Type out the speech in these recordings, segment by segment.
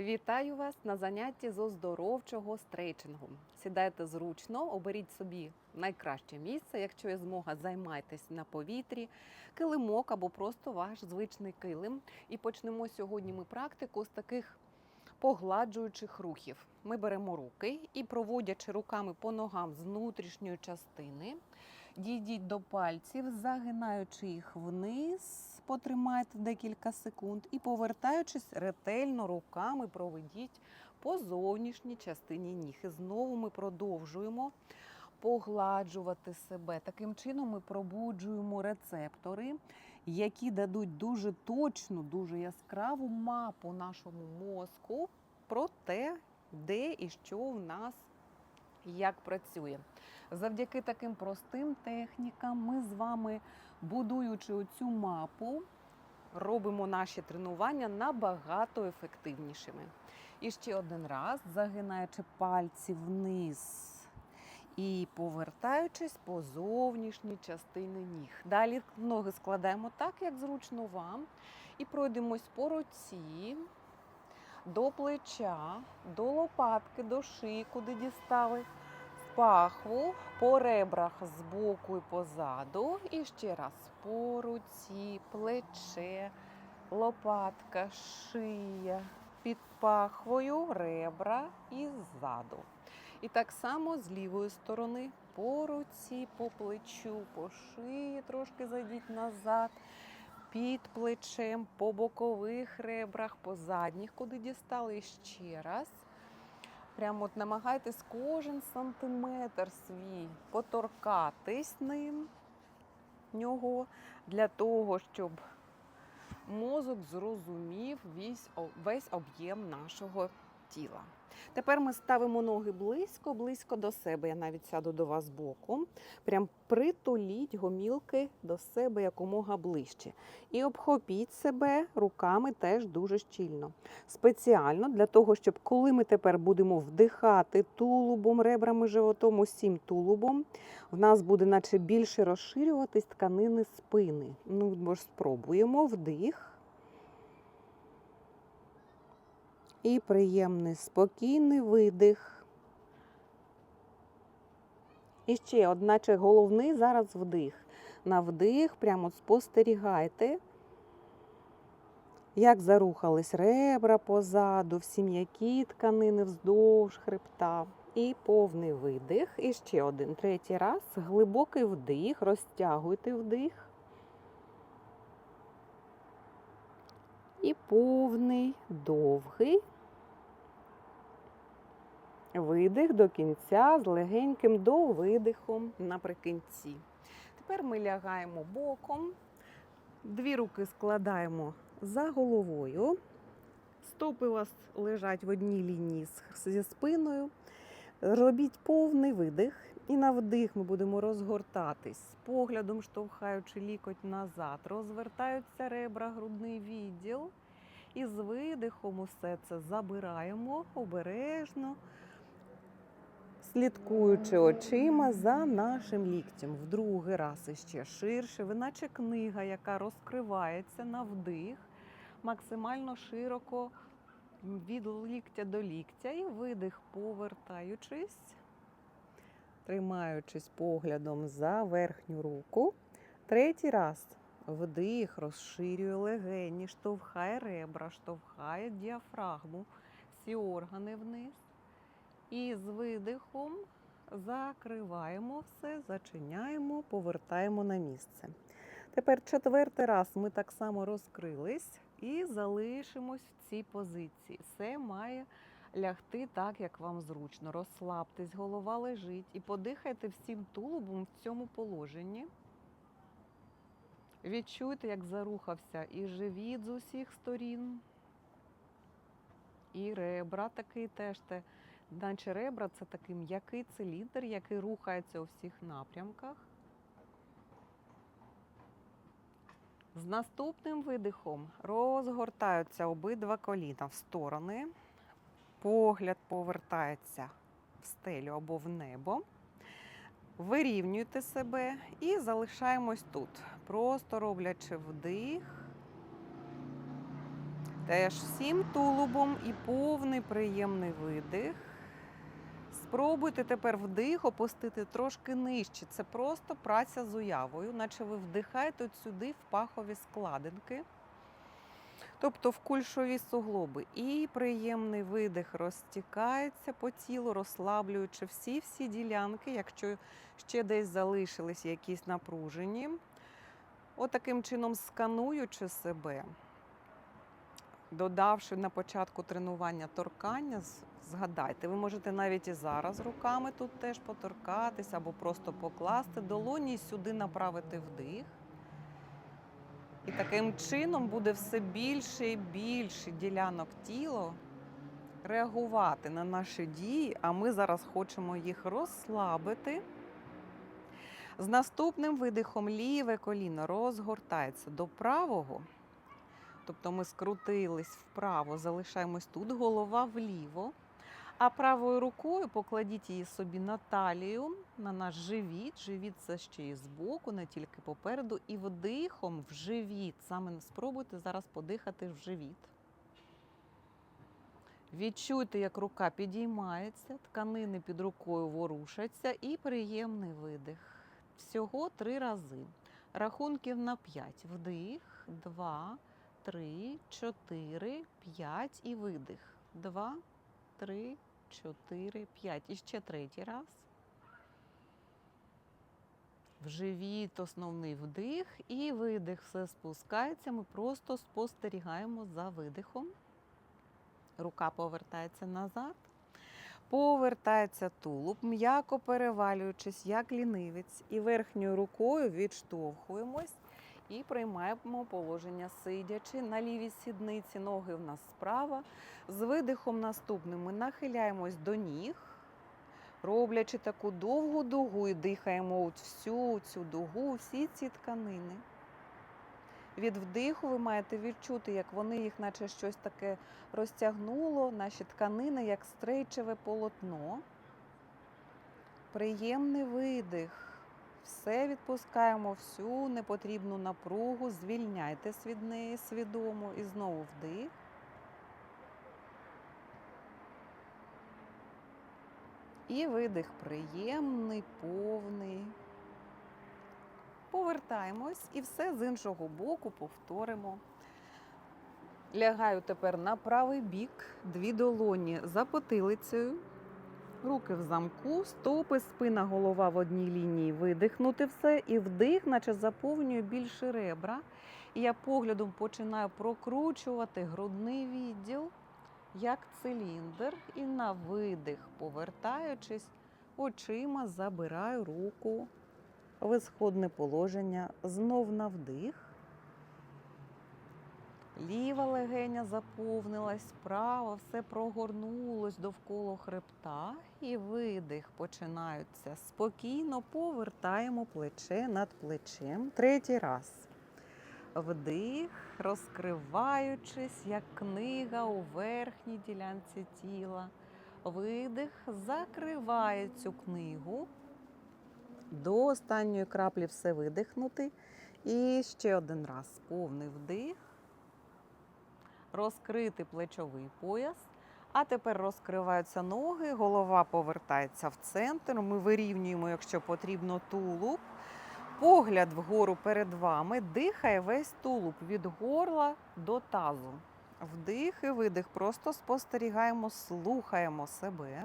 Вітаю вас на занятті з оздоровчого стрейчингу. Сідайте зручно, оберіть собі найкраще місце. Якщо є змога, займайтесь на повітрі, килимок або просто ваш звичний килим. І почнемо сьогодні ми практику з таких погладжуючих рухів. Ми беремо руки і, проводячи руками по ногам з внутрішньої частини, дійдіть до пальців, загинаючи їх вниз, потримайте декілька секунд і, повертаючись ретельно руками, проведіть по зовнішній частині ніг. І знову ми продовжуємо погладжувати себе. Таким чином ми пробуджуємо рецептори, які дадуть дуже точну, дуже яскраву мапу нашому мозку про те, де і що в нас як працює. Завдяки таким простим технікам ми з вами, будуючи оцю мапу, робимо наші тренування набагато ефективнішими. І ще один раз, загинаючи пальці вниз і повертаючись по зовнішній частині ніг. Далі ноги складаємо так, як зручно вам, і пройдемось по руці. До плеча, до лопатки, до шиї, куди дістали пахву по ребрах збоку і позаду. І ще раз по руці, плече, лопатка, шия, під пахвою, ребра і ззаду. І так само з лівої сторони по руці, по плечу, по шиї трошки зайдіть назад. Під плечем, по бокових ребрах, по задніх, куди дістали ще раз. Прямо от намагайтесь кожен сантиметр свій поторкатись ним нього для того, щоб мозок зрозумів весь, об'єм нашого тіла. Тепер ми ставимо ноги близько, близько до себе. Я навіть сяду до вас боком. Прям притуліть гомілки до себе якомога ближче. І обхопіть себе руками теж дуже щільно. Спеціально для того, щоб коли ми тепер будемо вдихати тулубом, ребрами, животом, усім тулубом, в нас буде наче більше розширюватись тканини спини. Ну, спробуємо вдих. І приємний спокійний видих. І ще, одначе головний зараз вдих. На вдих прямо спостерігайте, як зарухались ребра позаду, всі м'які тканини вздовж хребта. І повний видих. І ще один третій раз. Глибокий вдих, розтягуйте вдих. І повний, довгий видих до кінця з легеньким довидихом наприкінці. Тепер ми лягаємо боком, дві руки складаємо за головою. Стопи у вас лежать в одній лінії зі спиною. Робіть повний видих. І на вдих ми будемо розгортатись, поглядом штовхаючи лікоть назад, розвертаються ребра, грудний відділ. І з видихом усе це забираємо обережно, слідкуючи очима за нашим ліктем. В другий раз іще ширше, наче книга, яка розкривається на вдих, максимально широко від ліктя до ліктя. І видих, повертаючись тримаючись поглядом за верхню руку. Третій раз вдих, розширює легені, штовхає ребра, штовхає діафрагму, всі органи вниз. І з видихом закриваємо все, зачиняємо, повертаємо на місце. Тепер четвертий раз ми так само розкрились і залишимось в цій позиції. Все має лягти так, як вам зручно. Розслабтесь, голова лежить і подихайте всім тулубом в цьому положенні. Відчуйте, як зарухався і живіт з усіх сторін, і ребра такий теж. Те, наче ребра це такий м'який циліндр, який рухається у всіх напрямках. З наступним видихом розгортаються обидва коліна в сторони погляд повертається в стелю або в небо. Вирівнюйте себе і залишаємось тут, просто роблячи вдих Теж всім тулубом і повний приємний видих. Спробуйте тепер вдих опустити трошки нижче. Це просто праця з уявою, наче ви вдихаєте от сюди в пахові складинки, тобто в кульшові суглоби. І приємний видих розтікається по тілу, розслаблюючи всі-всі ділянки, якщо ще десь залишились якісь напружені. Отаким чином скануючи себе, додавши на початку тренування торкання, з- згадайте, ви можете навіть і зараз руками тут теж поторкатись або просто покласти долоні сюди направити вдих. І таким чином буде все більше і більше ділянок тіла реагувати на наші дії, а ми зараз хочемо їх розслабити. З наступним видихом ліве коліно розгортається до правого. Тобто ми скрутились вправо, залишаємось тут, голова вліво. А правою рукою покладіть її собі на талію, на наш живіт. Живіт це ще і збоку, не тільки попереду. І вдихом в живіт. Саме спробуйте зараз подихати в живіт. Відчуйте, як рука підіймається, тканини під рукою ворушаться і приємний видих. Всього три рази. Рахунків на п'ять. Вдих, два, три, чотири, п'ять і видих. Два, три, чотири, п'ять. І ще третій раз. В живіт основний вдих і видих. Все спускається. Ми просто спостерігаємо за видихом. Рука повертається назад. Повертається тулуб, м'яко перевалюючись, як лінивець, і верхньою рукою відштовхуємось і приймаємо положення сидячи на лівій сідниці, ноги в нас справа. З видихом наступним ми нахиляємось до ніг, роблячи таку довгу дугу і дихаємо от всю цю дугу, всі ці тканини. Від вдиху ви маєте відчути, як вони їх, наче щось таке розтягнуло, наші тканини, як стрейчеве полотно. Приємний видих. Все відпускаємо, всю непотрібну напругу, звільняйтесь від неї свідомо і знову вдих. І видих приємний, повний. Повертаємось і все з іншого боку повторимо. Лягаю тепер на правий бік, дві долоні за потилицею, руки в замку, стопи, спина, голова в одній лінії, видихнути все і вдих, наче заповнює більше ребра. І я поглядом починаю прокручувати грудний відділ як циліндр, і на видих, повертаючись, очима забираю руку в ісходне положення, знов на вдих. Ліва легеня заповнилась, права, все прогорнулось довкола хребта. І видих починаються. Спокійно повертаємо плече над плечем. Третій раз. Вдих, розкриваючись, як книга у верхній ділянці тіла. Видих закриває цю книгу. До останньої краплі все видихнути. І ще один раз повний вдих. Розкрити плечовий пояс. А тепер розкриваються ноги, голова повертається в центр. Ми вирівнюємо, якщо потрібно, тулуб. Погляд вгору перед вами дихає весь тулуб від горла до тазу. Вдих і видих. Просто спостерігаємо, слухаємо себе.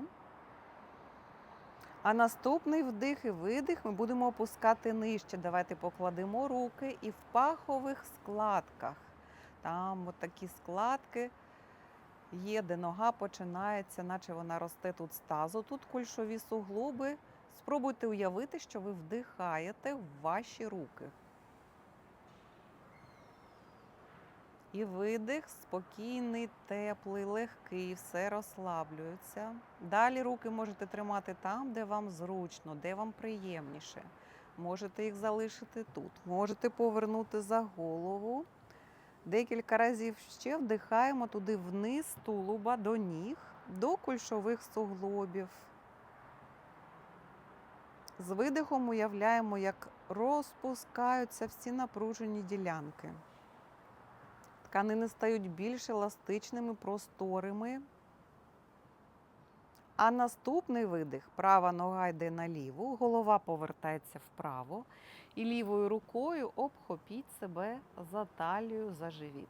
А наступний вдих і видих ми будемо опускати нижче. Давайте покладемо руки і в пахових складках. Там от такі складки є, де нога починається, наче вона росте тут з тазу. Тут кульшові суглоби. Спробуйте уявити, що ви вдихаєте в ваші руки. І видих спокійний, теплий, легкий, все розслаблюється. Далі руки можете тримати там, де вам зручно, де вам приємніше. Можете їх залишити тут. Можете повернути за голову. Декілька разів ще вдихаємо туди вниз тулуба до ніг, до кульшових суглобів. З видихом уявляємо, як розпускаються всі напружені ділянки. Тканини стають більш еластичними, просторими. А наступний видих права нога йде наліву, голова повертається вправо. І лівою рукою обхопіть себе за талію, за живіт.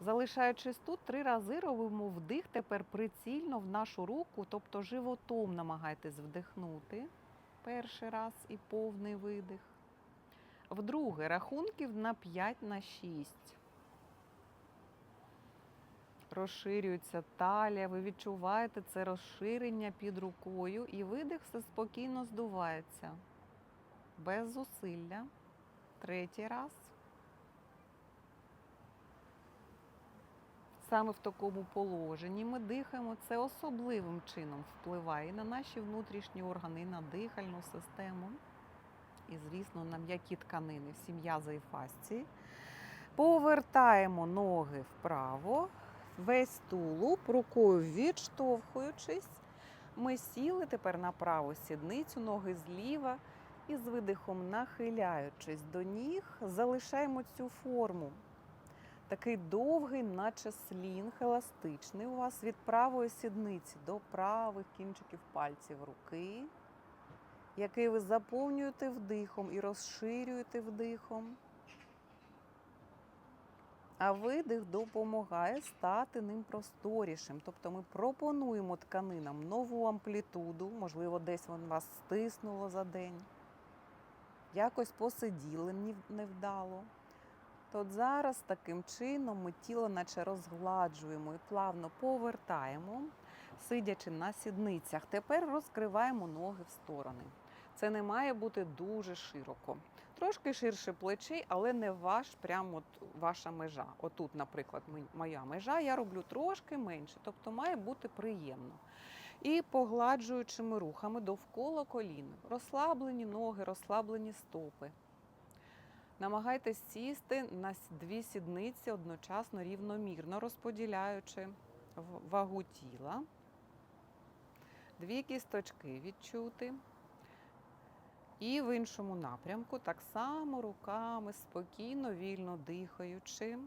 Залишаючись тут, три рази робимо вдих, тепер прицільно в нашу руку, тобто животом намагайтесь вдихнути. Перший раз і повний видих. Вдруге, рахунків на 5 на 6. Розширюється талія, ви відчуваєте це розширення під рукою, і видих все спокійно здувається. Без зусилля. Третій раз. Саме в такому положенні ми дихаємо. Це особливим чином впливає на наші внутрішні органи, і на дихальну систему. І, звісно, на м'які тканини, всі м'язи і фасції. Повертаємо ноги вправо, весь тулуб, рукою відштовхуючись. Ми сіли тепер на праву сідницю, ноги зліва. І з видихом, нахиляючись до ніг, залишаємо цю форму. Такий довгий, наче слінг, еластичний у вас від правої сідниці до правих кінчиків пальців руки, який ви заповнюєте вдихом і розширюєте вдихом. А видих допомагає стати ним просторішим. Тобто ми пропонуємо тканинам нову амплітуду, можливо, десь воно вас стиснуло за день, якось посиділи невдало. То зараз таким чином ми тіло наче розгладжуємо і плавно повертаємо, сидячи на сідницях. Тепер розкриваємо ноги в сторони. Це не має бути дуже широко. Трошки ширше плечей, але не ваш прямо от ваша межа. Отут, наприклад, моя межа, я роблю трошки менше, тобто має бути приємно. І погладжуючими рухами довкола колін. Розслаблені ноги, розслаблені стопи. Намагайтесь сісти на дві сідниці одночасно рівномірно, розподіляючи вагу тіла. Дві кісточки відчути. І в іншому напрямку так само руками спокійно, вільно дихаючи.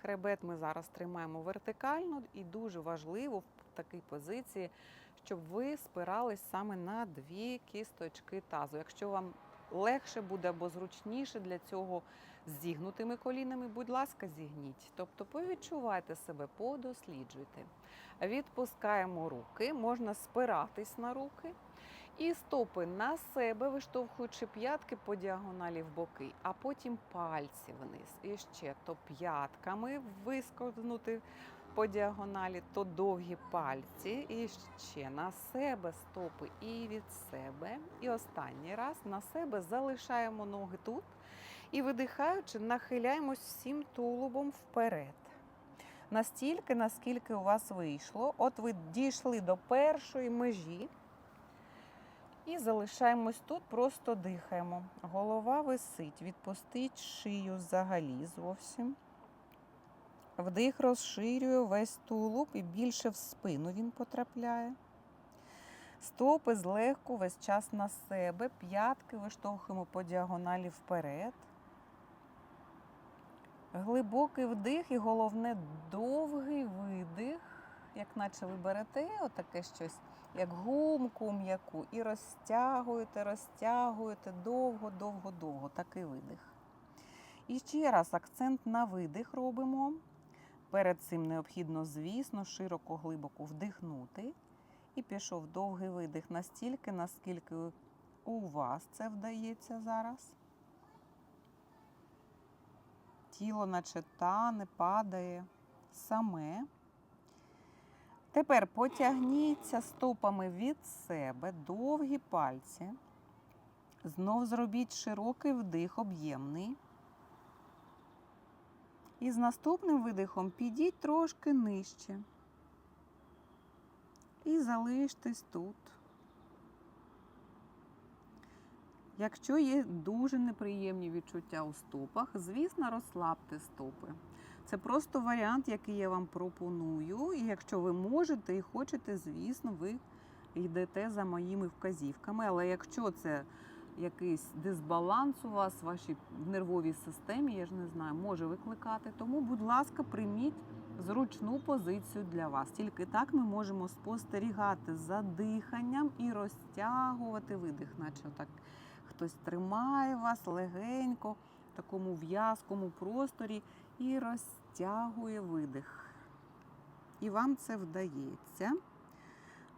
Хребет ми зараз тримаємо вертикально і дуже важливо в такій позиції, щоб ви спирались саме на дві кісточки тазу. Якщо вам легше буде або зручніше для цього зігнутими колінами, будь ласка, зігніть. Тобто повідчувайте себе, подосліджуйте. Відпускаємо руки, можна спиратись на руки. І стопи на себе, виштовхуючи п'ятки по діагоналі в боки, а потім пальці вниз. І ще то п'ятками висковзнути по діагоналі, то довгі пальці. І ще на себе стопи і від себе. І останній раз на себе залишаємо ноги тут. І видихаючи, нахиляємось всім тулубом вперед. Настільки, наскільки у вас вийшло. От ви дійшли до першої межі. І залишаємось тут, просто дихаємо. Голова висить, відпустить шию взагалі зовсім. Вдих розширює весь тулуб і більше в спину він потрапляє. Стопи злегку весь час на себе, п'ятки виштовхуємо по діагоналі вперед. Глибокий вдих і головне довгий видих, як наче ви берете отаке щось як гумку м'яку, і розтягуєте, розтягуєте довго, довго, довго. Такий видих. І ще раз акцент на видих робимо. Перед цим необхідно, звісно, широко, глибоко вдихнути. І пішов довгий видих настільки, наскільки у вас це вдається зараз. Тіло наче тане, падає саме. Тепер потягніться стопами від себе, довгі пальці. Знов зробіть широкий вдих, об'ємний. І з наступним видихом підіть трошки нижче. І залиштесь тут. Якщо є дуже неприємні відчуття у стопах, звісно, розслабте стопи. Це просто варіант, який я вам пропоную. І якщо ви можете і хочете, звісно, ви йдете за моїми вказівками. Але якщо це якийсь дисбаланс у вас, в вашій нервовій системі, я ж не знаю, може викликати. Тому, будь ласка, прийміть зручну позицію для вас. Тільки так ми можемо спостерігати за диханням і розтягувати видих, наче отак хтось тримає вас легенько в такому в'язкому просторі і розтягує видих. І вам це вдається.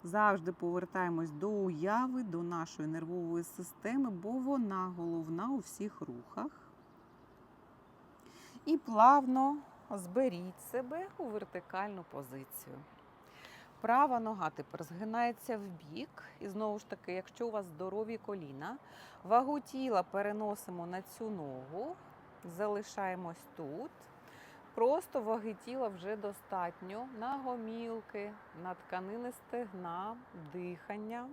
Завжди повертаємось до уяви, до нашої нервової системи, бо вона головна у всіх рухах. І плавно Зберіть себе у вертикальну позицію. Права нога тепер згинається в бік. І знову ж таки, якщо у вас здорові коліна, вагу тіла переносимо на цю ногу, залишаємось тут. Просто ваги тіла вже достатньо на гомілки, на тканини стегна, дихання.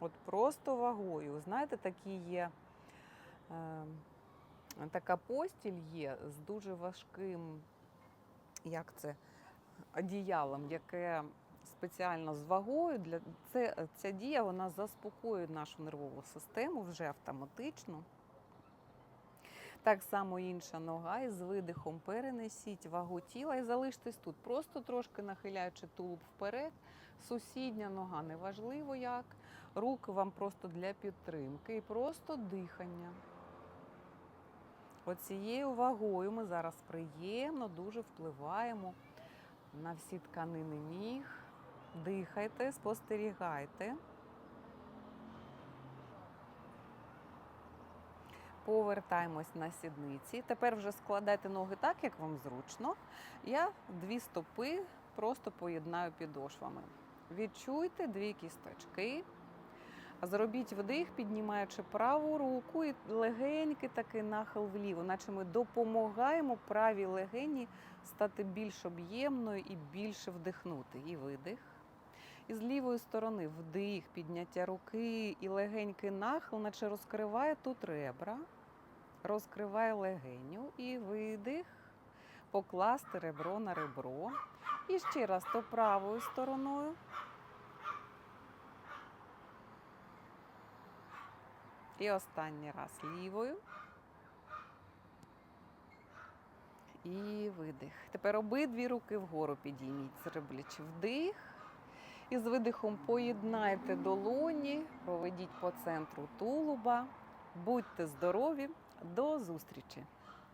От просто вагою. Знаєте, такі є. Е, така постіль є з дуже важким, як це, одіялом, яке спеціально з вагою. Для це, ця дія вона заспокоює нашу нервову систему вже автоматично. Так само інша нога, і з видихом перенесіть вагу тіла і залиштесь тут, просто трошки нахиляючи тулуб вперед. Сусідня нога неважливо як. Руки вам просто для підтримки і просто дихання. Оцією вагою ми зараз приємно дуже впливаємо на всі тканини ніг. Дихайте, спостерігайте. Повертаємось на сідниці. Тепер вже складайте ноги так, як вам зручно. Я дві стопи просто поєднаю підошвами. Відчуйте дві кісточки. Зробіть вдих, піднімаючи праву руку і легенький такий нахил вліво, наче ми допомагаємо правій легені стати більш об'ємною і більше вдихнути. І видих. І з лівої сторони вдих, підняття руки і легенький нахил, наче розкриває тут ребра, розкриває легеню і видих, покласти ребро на ребро. І ще раз то правою стороною. І останній раз лівою. І видих. Тепер обидві руки вгору підійміть, зроблячи вдих. І з видихом поєднайте долоні, проведіть по центру тулуба. Будьте здорові, до зустрічі!